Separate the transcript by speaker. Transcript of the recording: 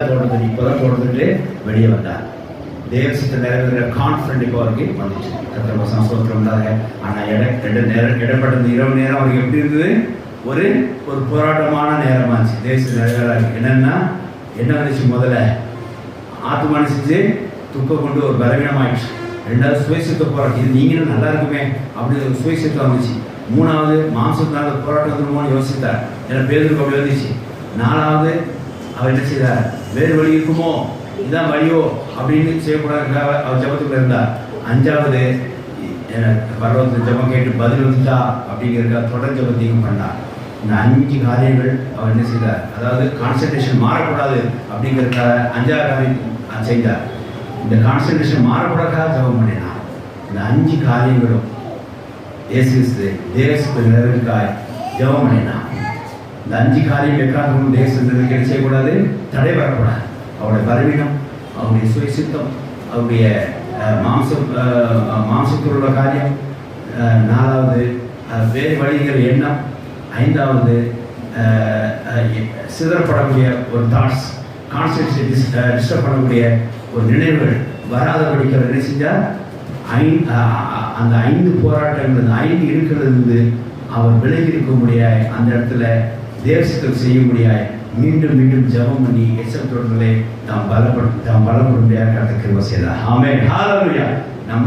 Speaker 1: தோட்டத்துக்கு இப்போதான் போட்டுட்டு வெளியே வந்தார். தேவசத்தை நிறைவேற கான்ஃபிடன்ட் இப்போ அவருக்கு வந்துச்சு. கத்திர வசனம் சோத்திரம் இல்லாத ஆனால் இட ரெண்டு நேரம் இடப்பட்ட இரவு நேரம் அவருக்கு எப்படி இருந்தது? ஒரு ஒரு போராட்டமான நேரமா இருந்துச்சு தேசம் நிறைவேற என்னன்னா என்ன வந்துச்சு முதல்ல? ஆத்மா நினைச்சு துக்க கொண்டு ஒரு பலவீனமாயிடுச்சு. ரெண்டாவது சுயசித்த போராட்டம். இது நீங்களும் நல்லா இருக்குமே அப்படின்னு ஒரு சுயசித்தம் வந்துச்சு. மூணாவது மாம்சத்தினால போராட்டம் வந்துருமோன்னு யோசித்தார். ஏன்னா பேருக்கு அப்படி வந்துச்சு நாலாவது அவர் என்ன செய்தார் வேறு வழி இருக்குமோ? இதுதான் வழியோ? அப்படின்னு செய்யக்கூடாதுக்காக அவர் ஜபத்துக்குள்ள இருந்தார் அஞ்சாவது பர்வத்து ஜபம் கேட்டு பதில் வந்துட்டா? அப்படிங்கிறதுக்காக தொடர் ஜபத்தையும் பண்ணார் இந்த அஞ்சு காரியங்கள் அவர் என்ன செய்தார் அதாவது கான்சன்ட்ரேஷன் மாறக்கூடாது அப்படிங்கிறத அஞ்சாவது காரியம் செய்தார் இந்த கான்சன்ட்ரேஷன் மாறக்கூடாதுக்காக ஜபம் பண்ணினார் இந்த அஞ்சு காரியங்களும் இயேசு கிறிஸ்து நிறைவுக்காய் ஜபம் பண்ணினார் இந்த அஞ்சு காரியம் எக்காரணமும் தேசத்திற்கு செய்யக்கூடாது தடை வரக்கூடாது அவருடைய பலவீனம் அவருடைய சுயசித்தம் அவருடைய மாம்சம் மாம்சத்தில் உள்ள காரியம் நாலாவது வேறு வழிகள் எண்ணம் ஐந்தாவது சிதறப்படக்கூடிய ஒரு தாட்ஸ் கான்சன்ட்ரேட் டிஸ்டர்ப் பண்ணக்கூடிய ஒரு நினைவுகள் வராதபடிக்கு அவர் என்ன செஞ்சார்? ஐ அந்த ஐந்து போராட்டங்கள் அந்த ஐந்து இருக்கிறது அவர் விலகி இருக்க அந்த இடத்துல தேசத்தில் செய்ய முடியாய் மீண்டும் மீண்டும் ஜபம் பண்ணி எச்சத்தோடுகளை தாம் பலப்படு தாம் பலப்படும்படியாக கருத்து கிருப செய்தார். ஆமென்.